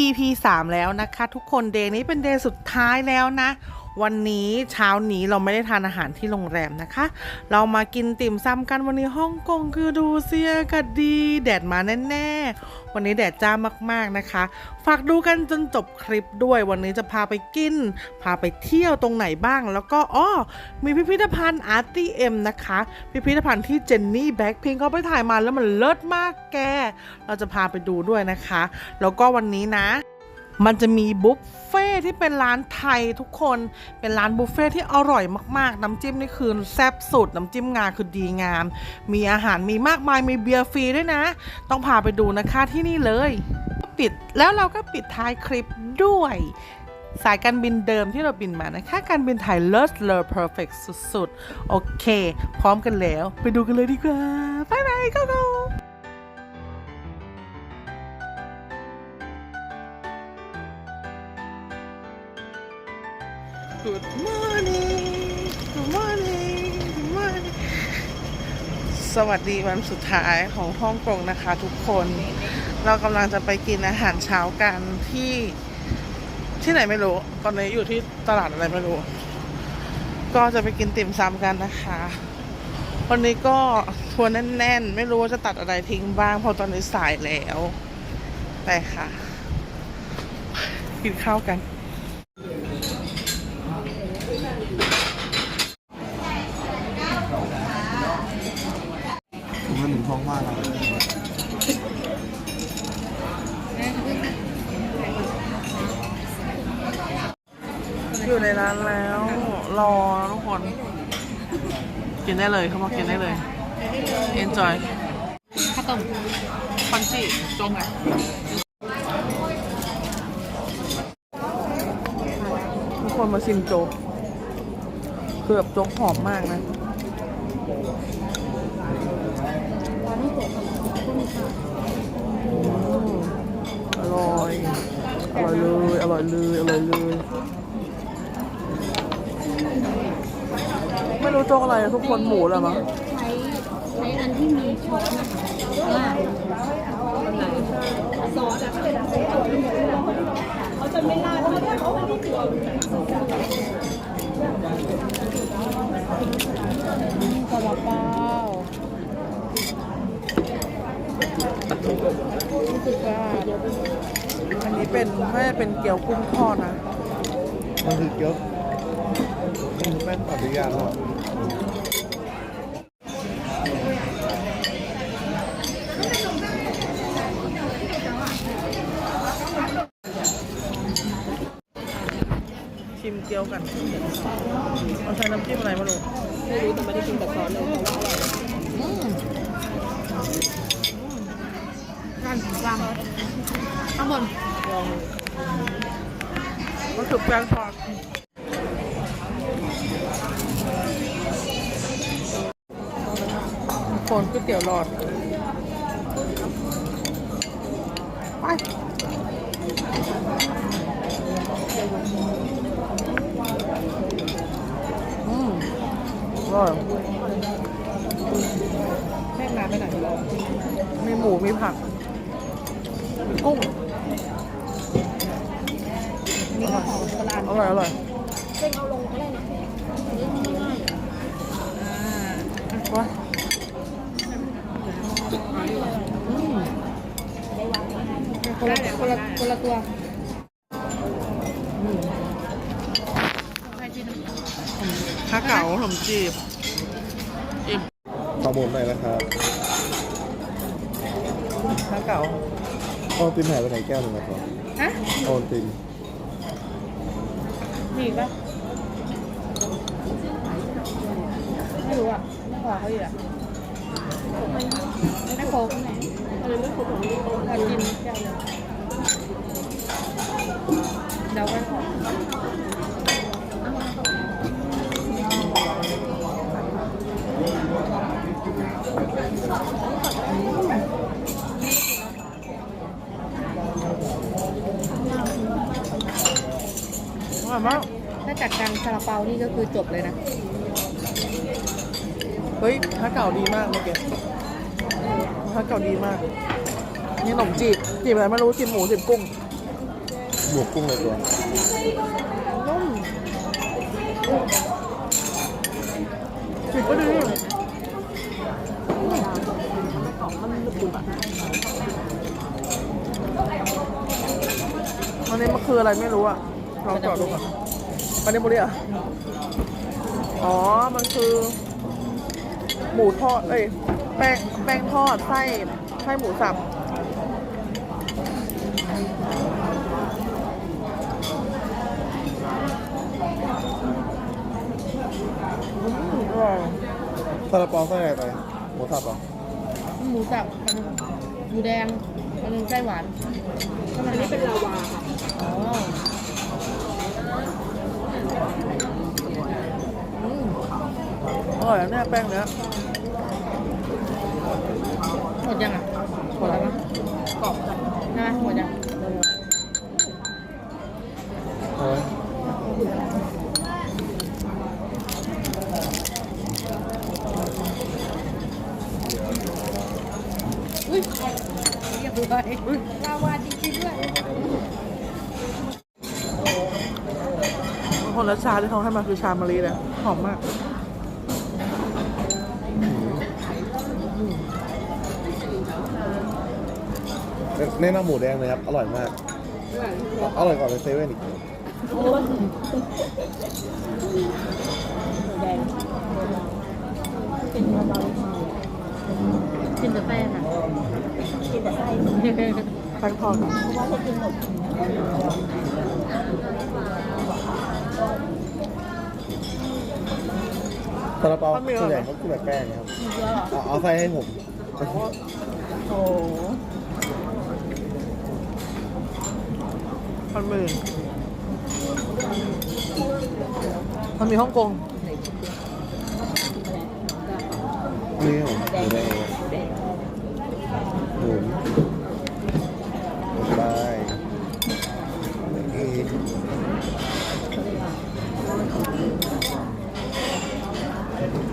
EP 3 แล้วนะคะ ทุกคนเดย์นี้เป็นเดย์สุดท้ายแล้วนะ วันนี้เช้านี้เราไม่ได้ทานอาหารที่โรงแรมนะคะ เรามากินติ่มซำกันวันนี้ฮ่องกงคือดูเซียกาศดี แดดมาแน่ๆ วันนี้แดดจ้ามากๆนะคะ ฝากดูกันจนจบคลิปด้วยวันนี้จะพาไปกิน พาไปเที่ยวตรงไหนบ้าง แล้วก็อ้อมีพิพิธภัณฑ์อาร์ตี้เอ็มนะคะ พิพิธภัณฑ์ที่เจนนี่แบ็คพิงเขาไปถ่ายมาแล้วมันเลิศมากแก เราจะพาไปดูด้วยนะคะ แล้วก็วันนี้นะ มันจะมีบุฟเฟ่ที่เป็นร้านไทยทุกคนเป็นร้านบุฟเฟ่ที่อร่อยมากๆ น้ำจิ้มนี่คือแซ่บสุด น้ำจิ้มงาคือดีงาม มีอาหารมีมากมายมีเบียร์ฟรีด้วยนะ ต้องพาไปดูนะคะที่นี่เลย ปิดแล้วเราก็ปิดท้ายคลิปด้วย สายการบินเดิมที่เราบินมานะคะ การบินไทยเลิศเลอเพอร์เฟกสุดๆ โอเค พร้อมกันแล้ว ไปดูกันเลยดีกว่าบายบายก็ Good morning Good morning Good morning สวัสดีวันสุดท้ายของฮ่องกงนะคะทุกคน เรากำลังจะไปกินอาหารเช้ากันที่ที่ไหนไม่รู้ ตอนนี้อยู่ที่ตลาดอะไรไม่รู้ ก็จะไปกินติ่มซำกันนะคะ วันนี้ก็ทัวร์แน่นๆ ไม่รู้ว่าจะตัดอะไรทิ้งบ้างเพราะตอนนี้สายแล้ว ไปค่ะ กินข้าวกันานึ่งท้องมาอยู่ในร้านแล้ว รอทุกคน กินได้เลยเขาบอกกินได้เลย enjoy ข้าวต้มคอนจิจงอะทุกคนมาชิมโจ๊กคือแบบโจ๊กหอมมากนะ อืมอ ร่อย อร่อยเลย อร่อยเลย อร่อยเลย ไม่รู้โจ๊กอะไรทุกคนหมูแหละมั้งใช้ใช้อันที่มีช้อนนะคะว่าซอสอะเขาจะไม่ราดเขาจะเขาไม่ได้เกลือกระเป๋า รู้สึกว่าอันนี้เป็นน่เป็นเกี๊ยวกุ้งทอดนะ มันคือเกี๊ยวมันแป้นปริญาหรอ ชิมเกี๊ยวกันเอาใช้น้ำจิ้มอะไรไม่รู้ ไม่รู้แต่ไม่ได้กินกับซอสเลยแต่ว่าอร่อย นั่นวางข้างบนก็คือแป้งทอดคนก๋วยเตี๋ยวหลอด ไปอืมอร่อยแม่งมาไปไหนมีหมู มีผัก กุ้งนี่ก็ของโบราณอร่อยอร่อยเส้นเอาลงก็ได้นะเล่นง่ายอ่าว้าอืมคนละคนละคนละตัวข้าเก๋าขนมจีบอิ่มข้าวหมหน่อยนะครับข้าเก๋า โอติมหายไปไหนแก้วหนึ่งนะครับฮะโอติมมีอีกปะไม่รู้อะไม่ขอเขาอีกอะไม่โค้กเออไม่โค้กผมขอกินแก้วเดียวเดี๋ยวกัน ร่อยมากถ้าจัดการซาลาเปานี่ก็คือจบเลยนะ เฮ้ยข้าเก๋าดีมากเมื่อกี้ข้าเก๋าดีมาก นี่ขนมจีบจีบอะไรไม่รู้จีบหมูจีบกุ้งหมวกกุ้งในตัวนุ่มจิบก็ดีอันนี้มันคืออะไรไม่รู้อะ ลองจอดดูก่อนปานิบุรีเหรอะอ๋อ มันคือหมูทอด เอ้ย แป้ง แป้งทอด ไส้ ไส้หมูสับอืมอร่อยซาลาเปาไส้อะไรไปหมูสับเหรอหมูสับอันหนึงหมูแดงอันหนึงไส้หวานอันนี้เป็นลาวาค่ะอ๋ออื อร่อยนะเนี่ยแป้งเนี้ยหมดยังอะหมดแล้วนะกรอบจังใช่ไหมหมดยังเอาไหมอุ้ยเรียบร้อยลาวาจริงๆด้วยคนละชาที่เขาให้มาคือชามะลิเลยหอมมาก แนะนำหมูแดงเลยครับ อร่อยมาก อร่อยกว่าในเซเว่นอีกหมูแดงกินเบาๆกินแต่แป้งอะกินแต่ไส้แป้งทอดเพราะว่าเขากินหมดซาลาเปาส่วนใหญ่เขาคือแบบแป้งนะครับเยอะเหรอเอาเอาไส้ให้ผม โอ้ มันหมือมันมีฮ่องกงนี่ผมหมูแดงหมุนไปเอ๊ะ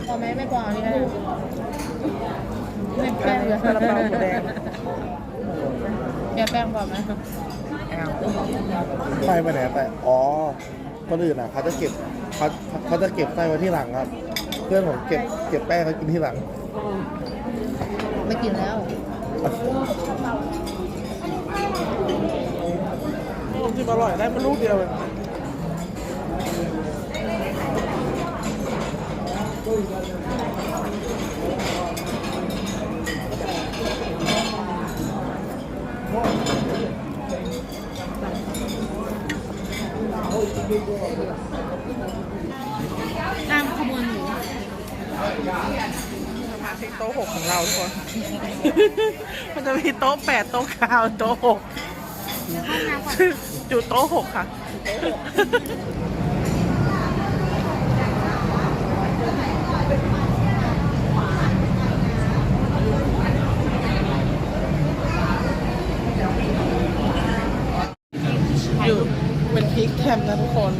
พอไหมไม่พอนี่ก็ได้ไม่แป้งเลยซาลาเปาหมูแดง แกแป้งพอไหมแอลไส้ไปไหนไปอ๋อคนอื่นอะเขาจะเก็บเขาเขาจะเก็บไส้ไว้ที่หลังครับ เพื่อนผมเก็บเก็บแป้งเขากินที่หลัง ไม่กินแล้วจริงอร่อยได้มันลูกเดียวเอง ตามขบวนหนูมาที่โต๊ะหกของเราทุกคน มันจะมีโต๊ะแปดโต๊ะเก้าโต๊ะหกอยู่โต๊ะหกค่ะอยู่เป็นพีคแค มป์นะทุกคน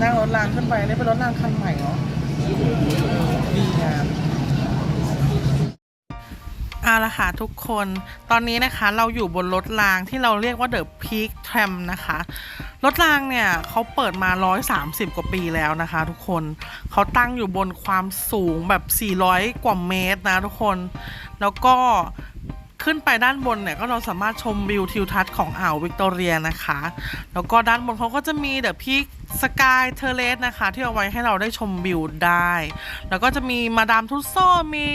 นั่งรถรางขึ้นไปนี่เป็นรถรางคันใหม่เหรอดีงามเอาละค่ะทุกคน ตอนนี้นะคะเราอยู่บนรถรางที่เราเรียกว่า The Peak Tram นะคะ รถรางเนี่ยเขาเปิดมา 130 กว่าปีแล้วนะคะ ทุกคน เขาตั้งอยู่บนความสูงแบบ 400 กว่าเมตรนะทุกคน แล้วก็ ขึ้นไปด้านบนเนี่ยก็เราสามารถชมวิวทิวทัศน์ของอ่าววิกตอเรียนะคะ แล้วก็ด้านบนเขาก็จะมีเดอะพีคสกายเทเลสนะคะ ที่เอาไว้ให้เราได้ชมวิวได้ แล้วก็จะมีมาดามทุสโซมี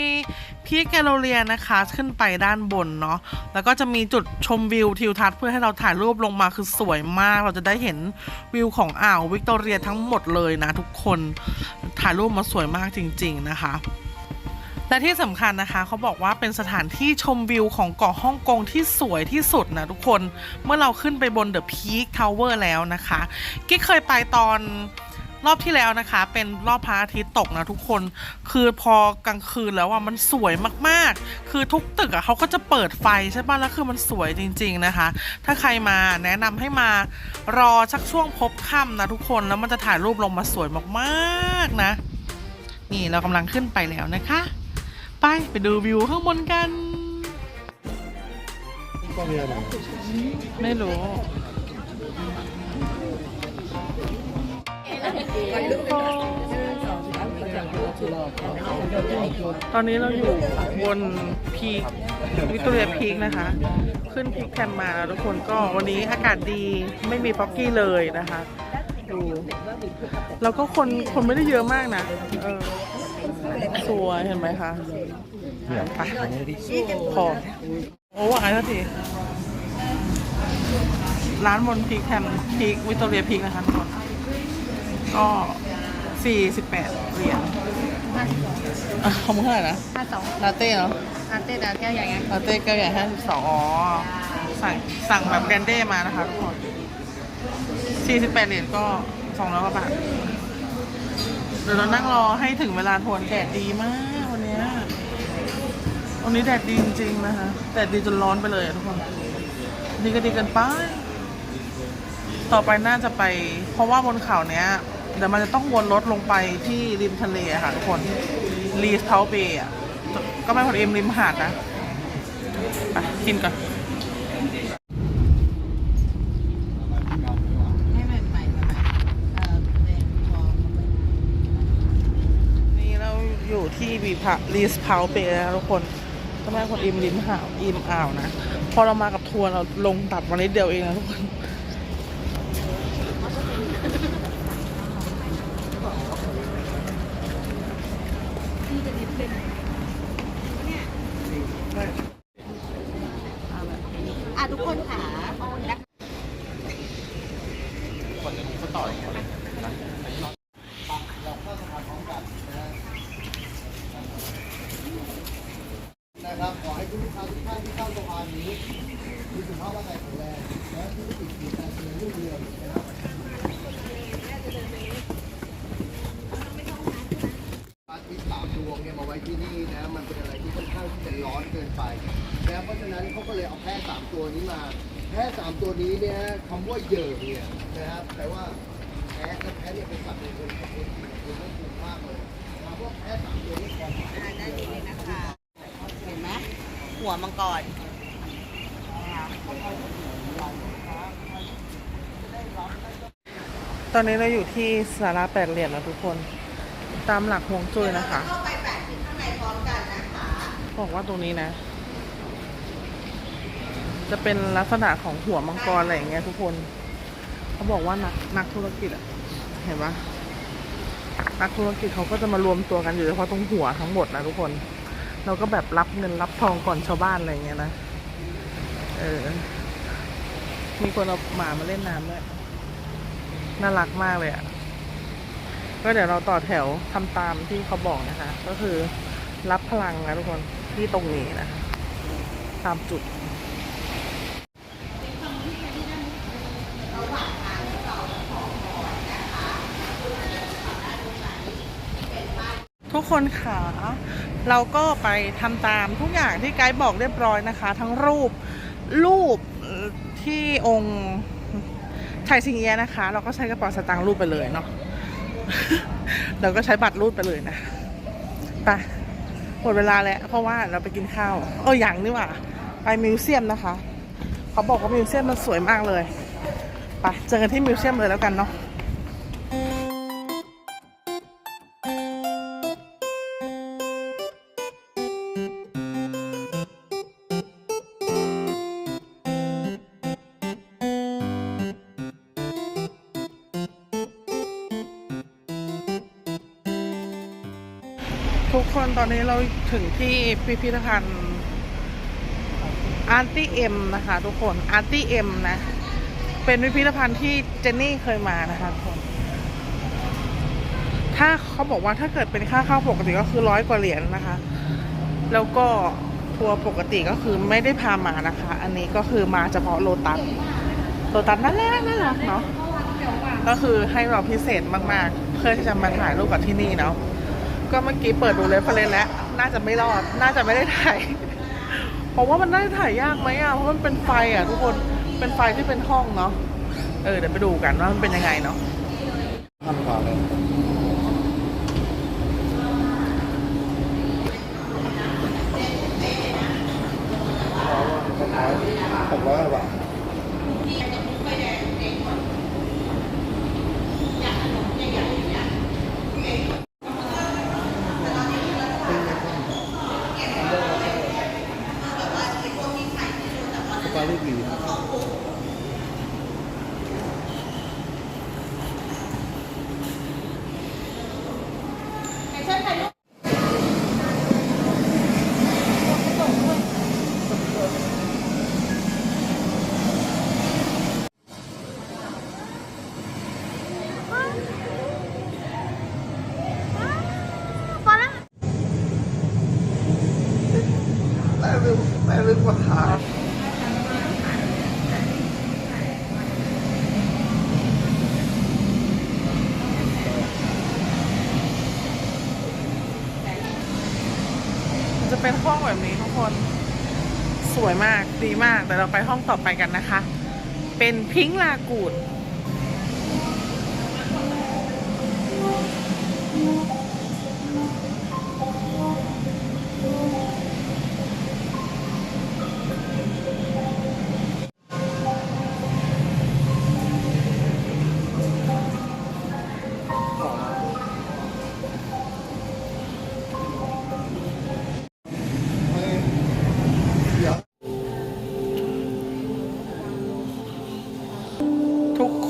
พีคแกลเลียนะคะขึ้นไปด้านบนเนาะแล้วก็จะมีจุดชมวิวทิวทัศน์เพื่อให้เราถ่ายรูปลงมาคือสวยมาก เราจะได้เห็นวิวของอ่าววิกตอเรียทั้งหมดเลยนะทุกคนถ่ายรูปมาสวยมากจริง ๆนะคะ และที่สำคัญนะคะเขาบอกว่าเป็นสถานที่ชมวิวของเกาะฮ่องกงที่สวยที่สุดนะทุกคนเมื่อเราขึ้นไปบนเดอะพีคทาวเวอร์แล้วนะคะกิ๊กเคยไปตอนรอบที่แล้วนะคะ เป็นรอบพระอาทิตย์ตกนะทุกคน คือพอกลางคืนแล้วอะมันสวยมากๆ คือทุกตึกอะเขาก็จะเปิดไฟใช่ป่ะแล้วคือมันสวยจริง ๆนะคะ ถ้าใครมาแนะนำให้มารอสักช่วงพบค่ำนะทุกคนแล้วมันจะถ่ายรูปลงมาสวยมากๆนะ นี่เรากำลังขึ้นไปแล้วนะคะ ไป ไปดูวิวข้างบนกันไม่รู้ตอนนี้เราอยู่บนพีควิตูเรียพีคนะคะ ขึ้นพีคแคมมาแล้วทุกคนก็วันนี้อากาศดีไม่มีฟอกกี้เลยนะคะดูแล้วก็คนคนไม่ได้เยอะมากนะสวยเห็นไหมคะ ไปพอโอ้อายนาทีร้านบนพีคแคมพีควิกตอเรียพีคนะคะทุกคนก็48เหรียญอะของมึงเท่าไหร่นะห้าสองลาเต้เนาะอาเต้แต่แก้วใหญ่ไงลาเต้แก้วใหญ่52อ๋อ สั่งสั่งแบบแกรนเด้มานะคะทุกคน48เหรียญก็200กว่าบาท เดี๋ยวเรานั่งรอให้ถึงเวลาทวนแดดดีมาก วันนี้แดดดีจริงๆนะคะแดดดีจนร้อนไปเลยทุกคนดีก็ดีเกินไป ต่อไปน่าจะไป เพราะว่าบนเขาเนี้ยเดี๋ยวมันจะต้องวนรถลงไปที่ริมทะเลค่ะทุกคนรีสเทาเบย์ก็ไม่พอดีริมหาดนะไปกินก่อนออเด็กพอนี่เราอยู่ที่บีพะรีสเพาเบย์นะทุกคน ก็ไม่คนอิมริมหาวอิมอ่าวนะ พอเรามากับทัวร์เราลงตัดวันนี้เดียวเองนะทุกคนอะทุกคนค่ะ นะครับ ขอให้ทุกลูกค้าทุกท่านที่เข้าสะพานนี้มีสุขภาพร่างกายแข็งแรงและธุรกิจกิจการเจริญรุ่งเรืองนะครับพระอาทิตย์สามดวงเนี่ยมาไว้ที่นี่นะ มันเป็นอะไรที่ค่อนข้างที่จะร้อนเกินไปนะเพราะฉะนั้นเขาก็เลยเอาแพะสามตัวนี้มา แพะสามตัวนี้เนี่ยคำว่าเหยิ่งเนี่ยนะครับแต่ว่าแพะและแพะเนี่ยเป็นสัตว์ในคนประเภทที่คือไม่ถูกมากเลยถามว่าแพะสามตัวนี้ความหมาย ได้ดีเลยนะคะ เห็นไหมหั วมังกรตอนนี้เราอยู่ที่สาราแปดเหรียญแล้วทุกคน ตามหลักฮวงจุ้ยนะคะบอกว่าตรงนี้นะ จะเป็นลักษณะของหัวมังกรอะไรอย่างเงี้ยทุกคน เขาบอกว่านักนักธุรกิจอะเห็นปะนักธุรกิจเขาก็จะมารวมตัวกันอยู่เฉพาะตรงหัวทั้งหมดนะทุกคน เราก็แบบรับเงินรับทองก่อนชาวบ้านอะไรเงี้ยนะ เออ มีคนเอาหมามาเล่นน้ำด้วย น่ารักมากเลยอะ่ะ ก็เดี๋ยวเราต่อแถวทำตามที่เขาบอกนะคะ ก็คือรับพลังนะทุกคนที่ตรงนี้นะ ตามจุดทุกคนค่ะ เราก็ไปทำตามทุกอย่างที่ไกด์บอกเรียบร้อยนะคะ ทั้งรูปรูปที่องค์ไทยสิงเอียนะคะ เราก็ใช้กระเป๋าสตางค์รูดไปเลยเนาะเราก็ใช้บัตรรูดไปเลยนะไปหมดเวลาแล้ว เพราะว่าเราไปกินข้าวเอออย่างนี่หว่าไปมิวเซียมนะคะ เขาบอกว่ามิวเซียมมันสวยมากเลยไปเจอกันที่มิวเซียมเลยแล้วกันเนาะ ทุกคนตอนนี้เราถึงที่พิพิธภัณฑ์อาร์ตี้เอ็มนะคะทุกคนอาร์ตี้เอ็มนะ เป็นพิพิธภัณฑ์ที่เจนนี่เคยมานะคะทุกคนถ้าเขาบอกว่าถ้าเกิดเป็นค่าเข้าปกติก็คือร้อยกว่าเหรียญนะคะ แล้วก็ทัวร์ปกติก็คือไม่ได้พามานะคะ อันนี้ก็คือมาเฉพาะโลตัสโลตัสนั่นแหละนั่นแหละเนาะก็คือให้เราพิเศษมากๆ เพื่อที่จะมาถ่ายรูปกับที่นี่เนาะ ก็เมื่อกี้เปิดดูเลยฟเลนแล้ว น่าจะไม่รอด น่าจะไม่ได้ถ่าย เพราะว่ามันน่าจะถ่ายยากไหมอะ เพราะมันเป็นไฟอะทุกคน เป็นไฟที่เป็นห้องเนาะ เออเดี๋ยวไปดูกันว่ามันเป็นยังไงเนาะทำก่อนเลย แม่ลืมมาถ่ามจะเป็นห้องแบบนี้ทุกคน สวยมากดีมากแต่เราไปห้องต่อไปกันนะคะ เป็นพิงค์ลากูด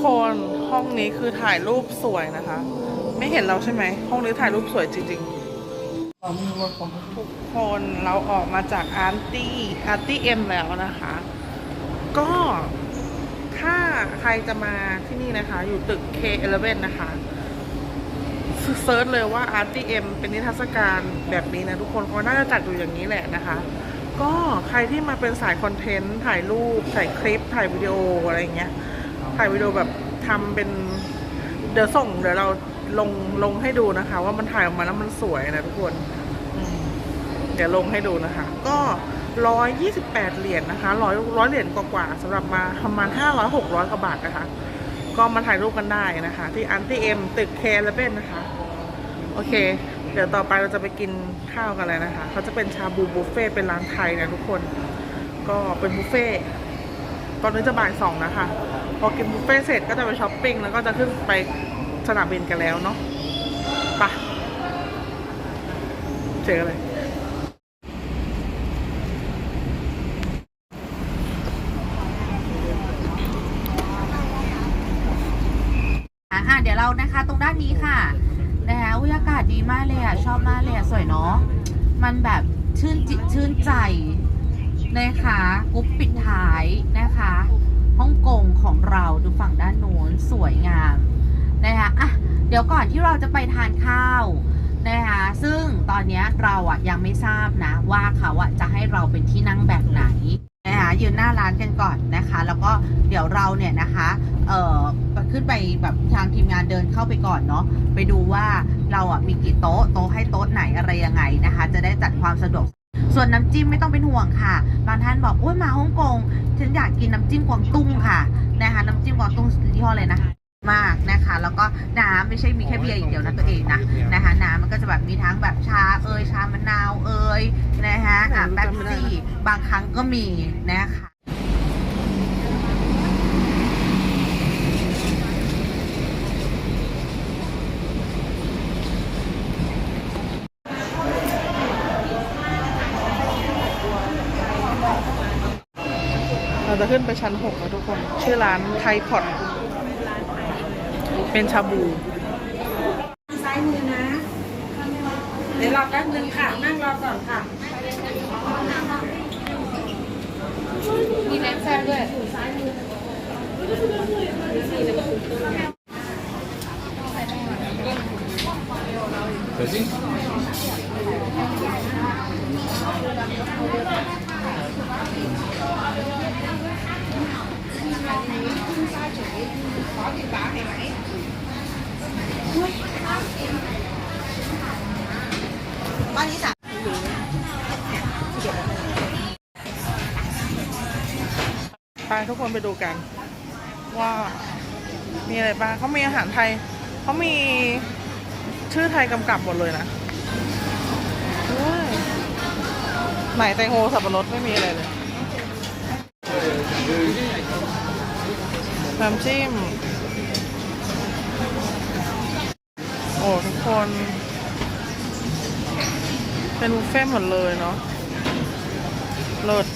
คนห้องนี้คือถ่ายรูปสวยนะคะ ไม่เห็นเราใช่ไหมห้องนี้ถ่ายรูปสวยจริงๆความมีวันของทุกคนเราออกมาจากอาร์ตี้อาร์ตี้เอ็มแล้วนะคะ ก็ถ้าใครจะมาที่นี่นะคะ อยู่ตึก K11 นะคะเซิร์ชเลยว่า RTM เป็นนิทรรศการแบบนี้นะทุกคนเขาน่าจะจัดอยู่อย่างนี้แหละนะคะ ก็ใครที่มาเป็นสายคอนเทนต์ ถ่ายรูป ถ่ายคลิป ถ่ายวิดีโออะไรเงี้ย ถ่ายวิดีโอแบบทำเป็น เดี๋ยวส่ง เดี๋ยวเราลงลงให้ดูนะคะ ว่ามันถ่ายออกมาแล้วมันสวยนะทุกคน เดี๋ยวลงให้ดูนะคะ ก็ร้อยยี่สิบแปดเหรียญนะคะร้อยร้อยเหรียญกว่าๆสำหรับมาประมาณห้าร้อยหกร้อยกว่าบาทนะคะ ก็มาถ่ายรูปกันได้นะคะ ที่อันตี้เอ็มตึกเคลเบนนะคะ โอเค เดี๋ยวต่อไปเราจะไปกินข้าวกันเลยนะคะ เขาจะเป็นชาบูบุฟเฟ่เป็นร้านไทยนะทุกคน ก็เป็นบุฟเฟ่ตอนนี้จะบ่ายสองนะคะ พอกินบุฟเฟ่เสร็จก็จะไปช้อปปิ้งแล้วก็จะขึ้นไปสนามบินกันแล้วเนาะไปะเจอกันเลยอะอะเดี๋ยวเรานะคะตรงด้านนี้ค่ะนะคะอุ้ยอากาศดีมากเลยอะ ชอบมากเลยอะ สวยเนาะมันแบบชื่นจิตชื่นใจนะคะกรุ๊ปปิดท้ายนะคะ ฮ่องกงของเราดูฝั่งด้านโน้นสวยงามนะคะอะเดี๋ยวก่อนที่เราจะไปทานข้าวนะคะซึ่งตอนนี้เราอะยังไม่ทราบนะว่าเขาอะจะให้เราเป็นที่นั่งแบบไหนนะคะยืนหน้าร้านกันก่อนนะคะ แล้วก็เดี๋ยวเราเนี่ยนะคะเอ่อขึ้นไปแบบทางทีมงานเดินเข้าไปก่อนเนาะไปดูว่าเราอะมีกี่โต๊ะโต๊ะให้โต๊ะไหนอะไรยังไงนะคะ จะได้จัดความสะดวก ส่วนน้ำจิ้มไม่ต้องเป็นห่วงค่ะ บางท่านบอกโอ้ยมาฮ่องกงฉันอยากกินน้ำจิ้มกวางตุ้งค่ะนะคะน้ำจิ้มกวางตุ้งยี่ห้อเลยนะมากนะคะ แล้วก็น้ำไม่ใช่มีแค่เบียร์อย่างเดียวนะตัวเองนะนะคะ น้ำมันก็จะแบบมีทั้งแบบชาเอยชามะนาวเอยนะคะอะแป๊บซี่บางครั้งก็มีนะคะ เราจะขึ้นไปชั้นหกนะทุกคน ชื่อร้านไทยพอดเป็นชาบูซ้ายมือนะ เดี๋ยวรอแป๊บนึงค่ะ นั่งรอก่อนค่ะ มีน้ำแซ่บด้วย ไปทุกคนไปดูกัน ว่า มีอะไรบ้างเขามีอาหารไทยเขามีชื่อไทยกำกับหมดเลยนะไหนแตงโมสับปะรดไม่มีอะไรเลย น้ำจิ้ม โอ้ ทุกคน เป็นบุฟเฟ่ต์หมดเลยเนาะเลิศ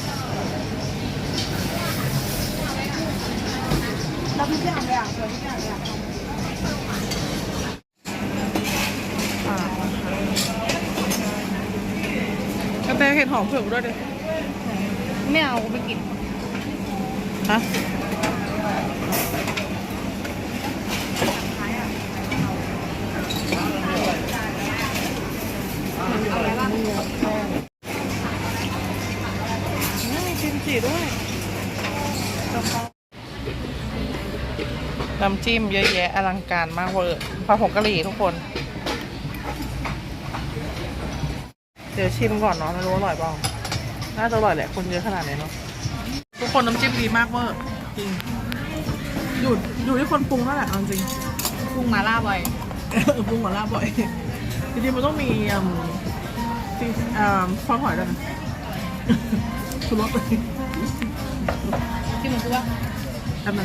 กระแตเห็ดหอมเผือกด้วยดิไม่เอาไม่กิน ฮะมีกิมจิด้วยน้ำจิ้มเยอะแยะอลังการมากเวอร์ปลาผงกะหรี่ทุกคน เดี๋ยวชิมก่อนเนาะไม่รู้อร่อยเปล่าน่าจะอร่อยแหละคนเยอะขนาดนี้เนาะทุกคนน้ำจิ้มดีมากเวอร์จริงอยู่อยู่ที่คนปรุงนั่นแหละเอาจริงปรุงมาล่าบ่อยปรุงหมาล่าบ่อยจริงๆมันต้องมีอืมจริงอ่าซอสหอยด้วยนะชูรสเลยที่มันคือว่าแป๊บนึ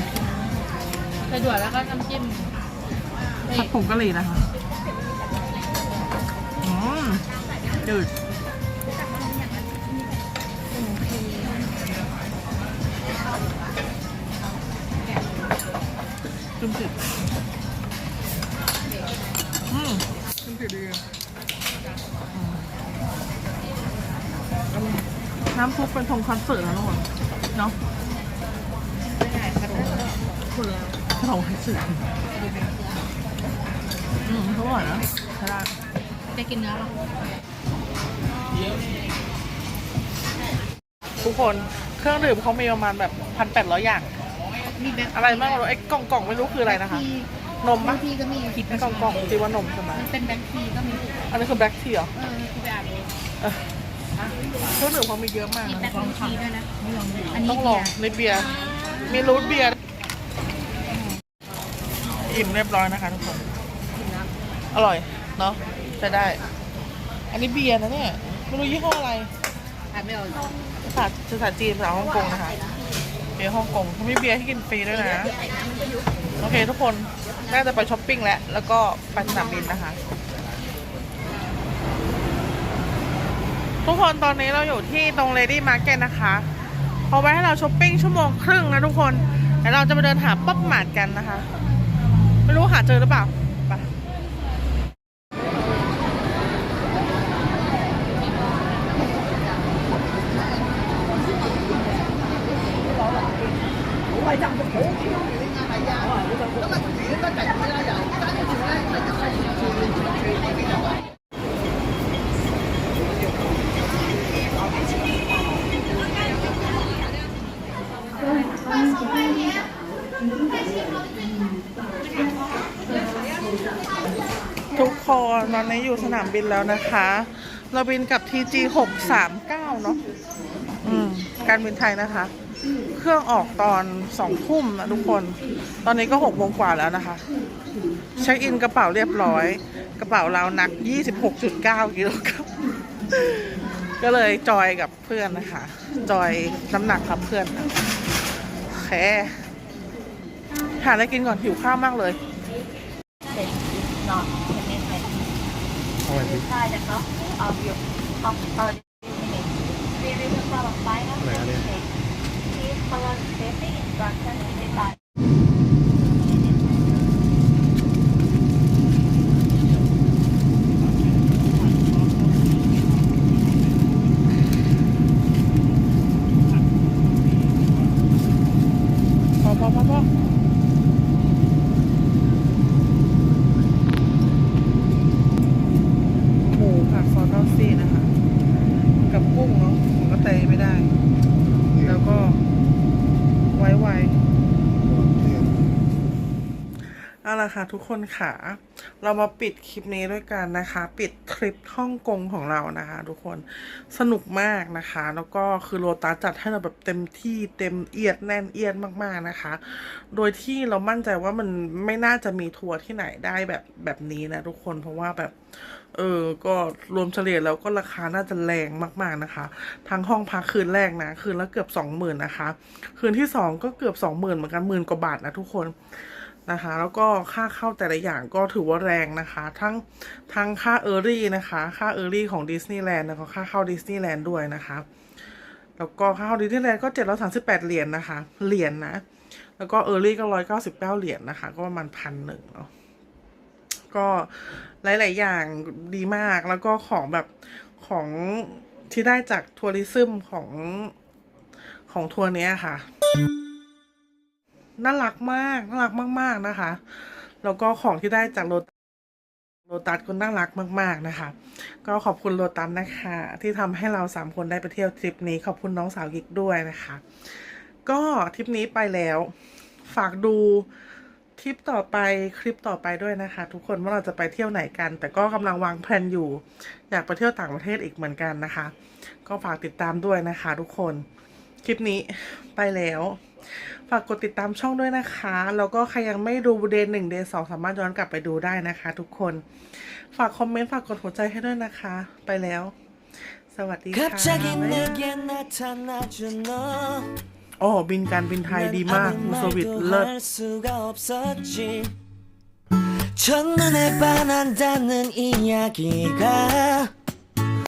ส่ถั่วแล้วก็น้ำจิ้มผัดผงกะหรี่นะคะอืมจืดจุ่มจืดอืมจุ่มจืดดีน้ำซุปเป็นทงคัตสึนะทุกคนเนาะคุณ แล้วทงคัตสึอืมเขาอร่อยนะใช่ได้จะกินเนื้อหรอทุกคนเครื่องดื่มเขามีประมาณแบบพันแปดร้อยอย่าง มีแบล็คอะไรบ้างไม่รู้ไอ้กล่องกล่องๆไม่รู้คืออะไรนะคะ นมปะทีก็มีคิดไอ้กล่องกล่องจีว่านมใช่ไหมมันเป็นแบล็คทีก็มีอันนี้คือแบล็คทีเหรอเออคือไปอ่านดูเออเครื่องดื่มเขามีเยอะมากมีนะแบล็คทีด้วยนะอันนี้ต้องลองในเบียร์มีรูทเบียร์ อิ่มเรียบร้อยนะคะทุกคน อร่อย เนาะใช้ได้ อันนี้เบียร์นะเนี่ย ไม่รู้ยี่ห้ออะไรอ่านไม่ออกภาษาภาษาจีนภาษาฮ่องกงนะคะ เบียร์ฮ่องกงเขามีเบียร์ให้กินฟรีด้วยนะ โอเคทุกคน น่าจะไปช้อปปิ้งแล้ว แล้วก็ไปสนามบินนะคะ ทุกคนตอนนี้เราอยู่ที่ตรง Lady Market นะคะเขาไว้ให้เราช้อปปิ้งชั่วโมงครึ่งนะทุกคนเดี๋ยวเราจะมาเดินหาป๊อปมาร์ทกันนะคะ ไม่รู้หาเจอหรือเปล่าไปทุกคน ตอนนี้อยู่สนามบินแล้วนะคะ เราบินกับ TG 639 เนาะอืมการบินไทยนะคะ เครื่องออกตอนสองทุ่มนะทุกคน ตอนนี้ก็หกโมงกว่าแล้วนะคะ เช็คอินกระเป๋าเรียบร้อย กระเป๋าเราหนัก 26.9กิโลกรัมก็เลยจอยกับเพื่อนนะคะ จอยน้ำหนักกับเพื่อนนะโอเคหาอะไรกินก่อนหิวข้าวมากเลย นอน already. inside the cockpit of your of our unit. We will perform a final check. Please follow the safety in the. ละค่ะทุกคนค่ะ เรามาปิดคลิปนี้ด้วยกันนะคะ ปิดทริปฮ่องกงของเรานะคะ ทุกคนสนุกมากนะคะ แล้วก็คือโรตาจัดให้เราแบบเต็มที่เต็มเอียดแน่นเอียดมากๆนะคะ โดยที่เรามั่นใจว่ามันไม่น่าจะมีทัวร์ที่ไหนได้แบบแบบนี้นะทุกคนเพราะว่าแบบเออ ก็รวมเฉลี่ยแล้วก็ราคาน่าจะแรงมากๆนะคะ ทั้งห้องพักคืนแรกนะ คืนละเกือบสองหมื่นนะคะ คืนที่สองก็เกือบสองหมื่นเหมือนกันหมื่นกว่าบาทนะทุกคน นะคะ แล้วก็ค่าเข้าแต่ละอย่างก็ถือว่าแรงนะคะ ทั้งทั้งค่าเออร์รี่นะคะ ค่าเออร์รี่ของดิสนีย์แลนด์แล้วก็ค่าเข้าดิสนีย์แลนด์ด้วยนะคะ แล้วก็ค่าเข้าดิสนีย์แลนด์ก็เจ็ดร้อยสามสิบแปดเหรียญนะคะ เหรียญนะ แล้วก็เออร์ลี่ก็ร้อยเก้าสิบเก้าเหรียญนะคะ ก็ประมาณพันหนึ่งเนาะ ก็หลาย ๆ อย่างดีมาก แล้วก็ของแบบของที่ได้จากทัวริซึมของของทัวร์นี้ค่ะ น่ารักมากน่ารักมาก ๆนะคะ แล้วก็ของที่ได้จากโรตโรตัสก็น่ารักมาก ๆนะคะ ก็ขอบคุณโรตัสนะคะ ที่ทำให้เราสามคนได้ไปเที่ยวทริปนี้ ขอบคุณน้องสาวกิกด้วยนะคะ ก็ทริปนี้ไปแล้ว ฝากดูทริปต่อไปคลิปต่อไปด้วยนะคะ ทุกคนว่าเราจะไปเที่ยวไหนกัน แต่ก็กำลังวางแผนอยู่ อยากไปเที่ยวต่างประเทศอีกเหมือนกันนะคะ ก็ฝากติดตามด้วยนะคะ ทุกคนคลิปนี้ไปแล้ว ฝากกดติดตามช่องด้วยนะคะ แล้วก็ใครยังไม่ดูเดย์หนึ่งเดย์สองสามารถย้อนกลับไปดูได้นะคะ ทุกคน ฝากคอมเมนต์ฝากกดหัวใจให้ด้วยนะคะ ไปแล้ว สวัสดีค่ะ 갑자기 내게 나타나준 너 โอ้บินการบินไทยดีมากมูสวิตเลิศ 할 수가 없었지 첫눈에 반한다는 이야기가